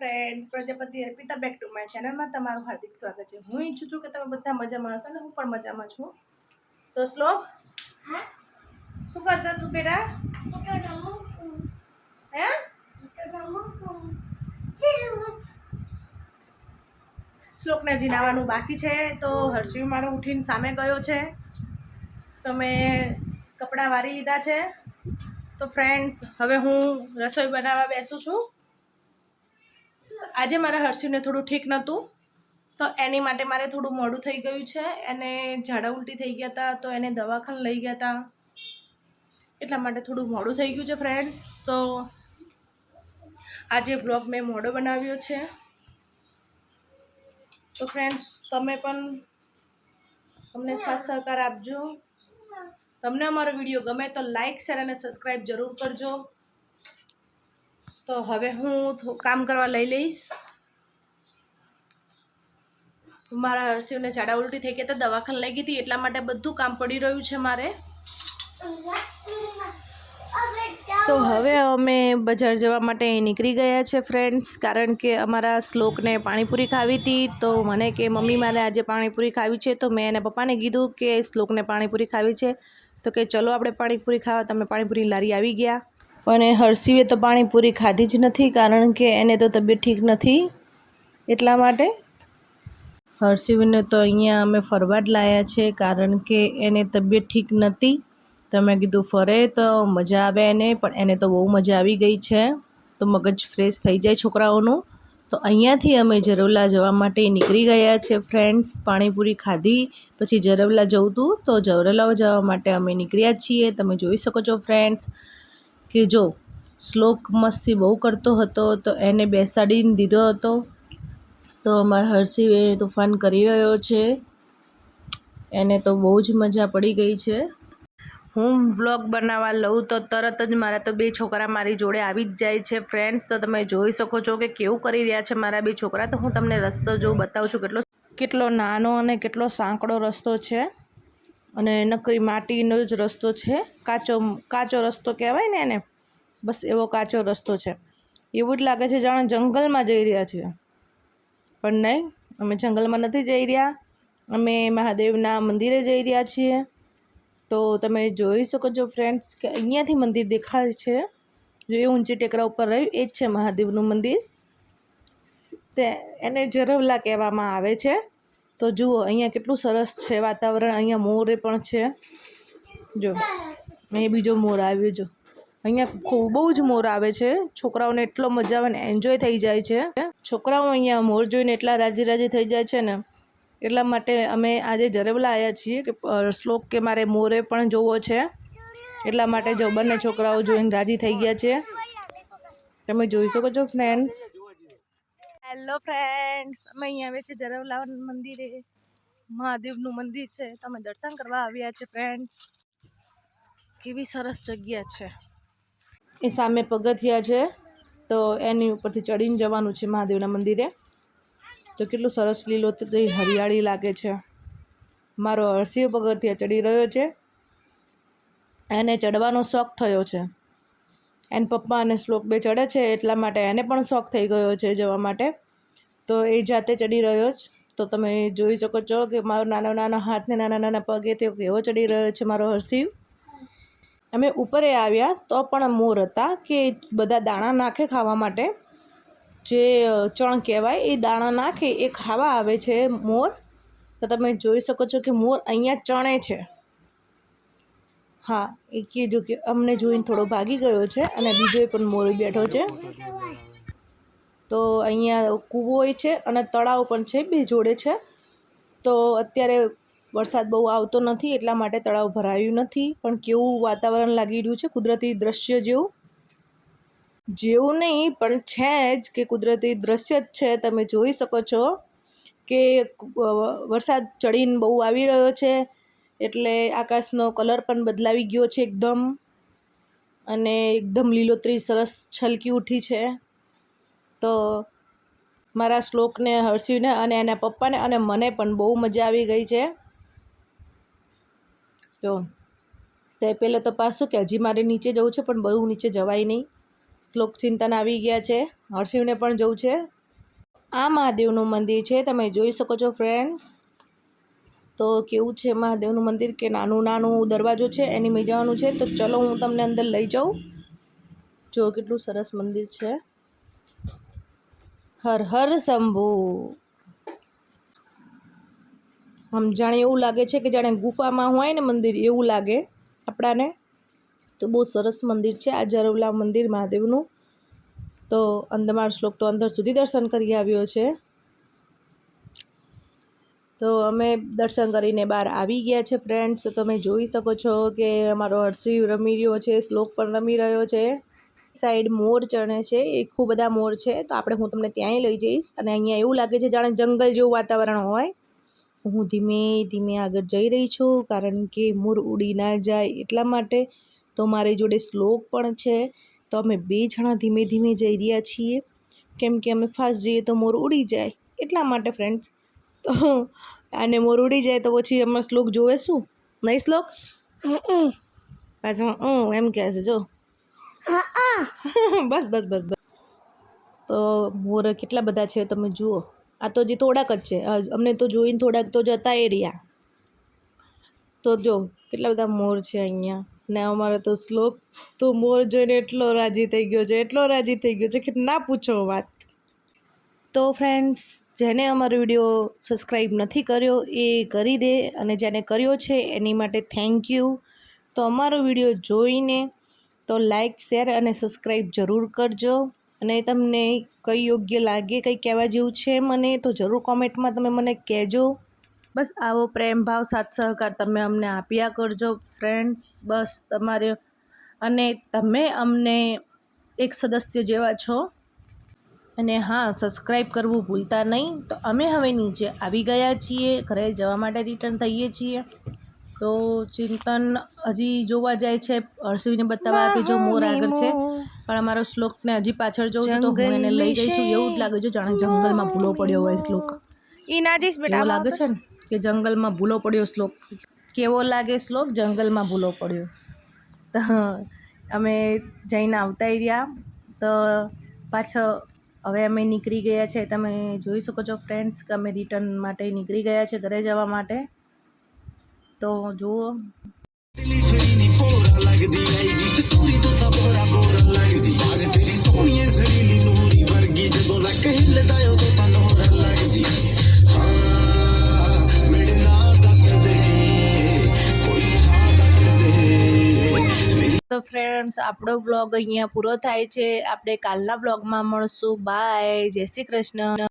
Friends Prajapati Arpita back to my ચેનલમાં તમારું હાર્દિક સ્વાગત છે. હું ઈચ્છું છું કે તમે બધા મજામાં હશો ને? હું પણ મજામાં છું. તો શ્લોક? શું કરતા તું બેટા? હે શ્લોકને જીનાવાનું બાકી છે તો હર્ષિવ મારો ઉઠીને સામે ગયો છે. તમે કપડાં વારી લીધા છે. તો ફ્રેન્ડ્સ હવે હું રસોઈ બનાવવા બેસું છું. આજે મારા હર્ષિવને થોડું ઠીક નહોતું, તો એની માટે મારે થોડું મોડું થઈ ગયું છે. એને ઝાડા ઉલટી થઈ ગયા હતા, તો એને દવાખાને લઈ ગયા હતા. એટલા માટે થોડું મોડું થઈ ગયું છે ફ્રેન્ડ્સ તો આજે બ્લોગ મેં મોડો બનાવ્યો છે. તો ફ્રેન્ડ્સ તમે પણ અમને સાથ સહકાર આપજો. તમને અમારો વીડિયો ગમે તો લાઇક શેર અને સબસ્ક્રાઈબ જરૂર કરજો. તો હવે હું કામ કરવા લઈ લઈશ. મારા હર્ષિવને ઝાડા ઉલટી થઈ ગઈ હતા દવાખાને લઈ ગઈ હતી, એટલા માટે બધું કામ પડી રહ્યું છે મારે. તો હવે અમે બજાર જવા માટે નીકળી ગયા છે ફ્રેન્ડ્સ કારણ કે અમારા શ્લોકને પાણીપુરી ખાવી હતી, તો મને કે મમ્મી મારે આજે પાણીપુરી ખાવી છે, તો મેં એને પપ્પાને કીધું કે શ્લોકને પાણીપુરી ખાવી છે. તો કે ચલો આપણે પાણીપુરી ખાવા, તમે પાણીપુરી લારી આવી ગયા. અને હર્ષિવે તો પાણીપુરી ખાધી જ નથી, કારણ કે એને તો તબિયત ઠીક નથી. એટલા માટે હર્ષિવને તો અહીંયા અમે ફરવા જ લાયા છે, કારણ કે એને તબિયત ઠીક નથી. તમે કીધું, ફરે તો મજા આવે એને, પણ એને તો બહુ મજા આવી ગઈ છે. તો મગજ ફ્રેશ થઈ જાય છોકરાઓનું. તો અહીંયાથી અમે જરવલા જવા માટે નીકળી ગયા છે, ફ્રેન્ડ્સ. પાણીપુરી ખાધી, પછી જરવલા જવું હતું તો જરવલા જવા માટે અમે નીકળ્યા છીએ. તમે જોઈ શકો છો, ફ્રેન્ડ્સ. કે જો શ્લોક મસ્તી બહુ કરતો હતો, તો એને બેસાડીને દીધો હતો. તો અમારા હર્ષિવ એ તોફાન કરી રહ્યો છે. એને તો બહુ જ મજા પડી ગઈ છે. હું વ્લોગ બનાવવા લઉં તો તરત જ મારા તો બે છોકરા મારી જોડે આવી જ જાય છે. ફ્રેન્ડ્સ, તો તમે જોઈ શકો છો કે કેવું કરી રહ્યા છે મારા બે છોકરા. તો હું તમને રસ્તો જો બતાવું છું કેટલો કેટલો નાનો અને કેટલો સાંકડો રસ્તો છે. અને નકરી માટીનો જ રસ્તો છે. કાચો કાચો રસ્તો કહેવાય ને એને. બસ એવો કાચો રસ્તો છે. એવું જ લાગે છે જાણે જંગલમાં જઈ રહ્યા છીએ પણ નહીં, અમે જંગલમાં નથી જઈ રહ્યા. અમે મહાદેવના મંદિરે જઈ રહ્યા છીએ. તો તમે જોઈ શકો છો ફ્રેન્ડ્સ કે અહીંયાથી મંદિર દેખાય છે. જો એ ઊંચી ટેકરા ઉપર રહ્યું, એ જ છે મહાદેવનું મંદિર. તે એને જરવલા કહેવામાં આવે છે. તો જુઓ, અહીંયા કેટલું સરસ છે વાતાવરણ. અહીંયા મોરે પણ છે. જો અહીંયા બીજો મોર આવ્યો, જો. અહીંયા ખૂબ, બહુ જ મોર આવે છે. છોકરાઓને એટલો મજા આવે ને એન્જોય થઈ જાય છે. છોકરાઓ અહીંયા મોર જોઈને એટલા રાજી રાજી થઈ જાય છે ને. એટલા માટે અમે આજે જરવલા આવ્યા છીએ કે શ્લોક કે મારે મોરે પણ જોવો છે. એટલા માટે જો બંને છોકરાઓ જોઈને રાજી થઈ ગયા છે. તમે જોઈ શકો છો ફ્રેન્ડ્સ હેલો ફ્રેન્ડ્સ અમે અહીંયા આવે છે જરવલા મંદિરે. મહાદેવનું મંદિર છે. તમે દર્શન કરવા આવ્યા છે ફ્રેન્ડ્સ કેવી સરસ જગ્યા છે. એ સામે પગથિયા છે. તો એની ઉપરથી ચડીને જવાનું છે મહાદેવના મંદિરે. તો કેટલું સરસ લીલોતરી હરિયાળી લાગે છે. મારો હરસિંહ પગથિયા ચડી રહ્યો છે. એને ચડવાનો શોખ થયો છે. એન પપ્પા અને શ્લોક બે ચડે છે, એટલા માટે એને પણ શોખ થઈ ગયો છે જવા માટે. તો એ જાતે ચડી રહ્યો જ. તો તમે જોઈ શકો છો કે મારો નાનો નાનો હાથને નાના નાના પગે તે કેવો ચડી રહ્યો છે મારો હર્ષિવ અમે ઉપરે આવ્યા તો પણ મોર હતા કે બધા દાણા નાખે ખાવા માટે. જે ચણ કહેવાય એ દાણા નાખે એ ખાવા આવે છે મોર. તો તમે જોઈ શકો છો કે મોર અહીંયા ચણે છે. હા, એ કીધું કે અમને જોઈને થોડો ભાગી ગયો છે અને બીજો પણ મોર બેઠો છે. તો અહીંયા કૂવો હોય છે અને તળાવ પણ છે, બે જોડે છે. તો અત્યારે વરસાદ બહુ આવતો નથી, એટલા માટે તળાવ ભરાયું નથી. પણ કેવું વાતાવરણ લાગી રહ્યું છે, કુદરતી દ્રશ્ય જેવું? જેવું નહીં, પણ છે જ કે કુદરતી દ્રશ્ય જ છે. તમે જોઈ શકો છો કે વરસાદ ચડીને બહુ આવી રહ્યો છે. એટલે આકાશનો કલર પણ બદલાવી ગયો છે એકદમ. અને એકદમ લીલોતરી સરસ છલકી ઉઠી છે. તો મારા શ્લોકને હર્ષિવને અને એના પપ્પાને અને મને પણ બહુ મજા આવી ગઈ છે. જો, તે પહેલાં તો પાછું કે હજી મારે નીચે જવું છે, પણ બહુ નીચે જવાય નહીં. શ્લોક ચિંતન આવી ગયા છે. હર્ષિવને પણ જવું છે. આ મહાદેવનું મંદિર છે, તમે જોઈ શકો છો ફ્રેન્ડ્સ તો કેવું છે મહાદેવનું મંદિર કે નાનું નાનું દરવાજો છે, એની મેં જવાનું છે? તો ચલો હું તમને અંદર લઈ જાઉં. જો કેટલું સરસ મંદિર છે. હર હર શંભુ. આમ જાણે એવું લાગે છે કે જાણે ગુફામાં હોય ને મંદિર, એવું લાગે આપણાને. તો બહુ સરસ મંદિર છે આ જરવલા મંદિર મહાદેવનું. તો અંદમાર શ્લોક તો અંદર સુધી દર્શન કરી આવ્યો છે. તો અમે દર્શન કરીને બહાર આવી ગયા છે ફ્રેન્ડ્સ તમે જોઈ શકો છો કે અમારો હર્ષિવ રમી રહ્યો છે, શ્લોક પણ રમી રહ્યો છે. સાઈડ મોર ચણે છે, એ ખૂબ બધા મોર છે. તો આપણે હું તમને ત્યાંય લઈ જઈશ અને અહીંયા એવું લાગે છે જાણે જંગલ જેવું વાતાવરણ હોય. હું ધીમે ધીમે આગળ જઈ રહી છું, કારણ કે મોર ઉડી ના જાય એટલા માટે. તો મારી જોડે શ્લોક પણ છે. તો અમે બે જણા ધીમે ધીમે જઈ રહ્યા છીએ. કેમ કે અમે ફાસ્ટ જઈએ તો મોર ઉડી જાય એટલા માટે ફ્રેન્ડ્સ તો આને મોર ઉડી જાય તો પછી એમાં શ્લોક જોવે શું? નહીં શ્લોક? પાછું હું એમ કહે છે જો. બસ બસ બસ બસ. તો મોર કેટલા બધા છે તમે જુઓ. આ તો જે થોડાક જ છે. અમને તો જોઈને થોડાક તો જતા એ રહ્યા. તો જો કેટલા બધા મોર છે અહીંયા. ને અમારે તો શ્લોક તો મોર જોઈને એટલો રાજી થઈ ગયો છે એટલો રાજી થઈ ગયો છે કે ના પૂછો વાત. તો ફ્રેન્ડ્સ, જેને અમારો વીડિયો સબસ્ક્રાઈબ નથી કર્યો એ કરી દે અને જેને કર્યો છે એની માટે થેન્ક યુ. તો અમારો વીડિયો જોઈને તો લાઈક શેર અને સબસ્ક્રાઈબ જરૂર કરજો. અને તમને કઈ યોગ્ય લાગે, કંઈ કહેવા જેવું છે મને, તો જરૂર કોમેન્ટમાં તમે મને કહેજો. બસ આવો પ્રેમ ભાવ સાથ સહકાર તમે અમને આપ્યા કરજો ફ્રેન્ડ્સ. બસ તમારે અને તમે અમને એક સદસ્ય જેવા છો. અને હા સબસ્ક્રાઈબ કરવું ભૂલતા નહીં. તો અમે હવે નીચે આવી ગયા છીએ. ઘરે જવા માટે રિટર્ન થઈએ છીએ. તો ચિંતન હજી જોવા જાય છે. હર્ષવીને બતાવવા કે જો મોર આગળ છે. પણ અમારો શ્લોકને હજી પાછળ જોઉં તો હું એને લઈ ગઈ છું. એવું જ લાગે છે જાણે જંગલમાં ભૂલો પડ્યો હોય શ્લોક. એવો લાગે છે ને કે જંગલમાં ભૂલો પડ્યો શ્લોક. કેવો લાગે શ્લોક? જંગલમાં ભૂલો પડ્યો. તો અમે જઈને આવતા રહ્યા. તો પાછો હવે અમે નીકળી ગયા છે. તમે જોઈ શકો છો ફ્રેન્ડ્સ કે અમે રિટર્ન માટે નીકળી ગયા છે ઘરે જવા માટે. તો જુઓ. ਤੇਰੀ ફ્રેન્ડ્સ આપણો વ્લોગ અહીંયા પૂરો થાય છે. આપણે કાલના વ્લોગમાં મળશું. બાય જય શ્રી કૃષ્ણ.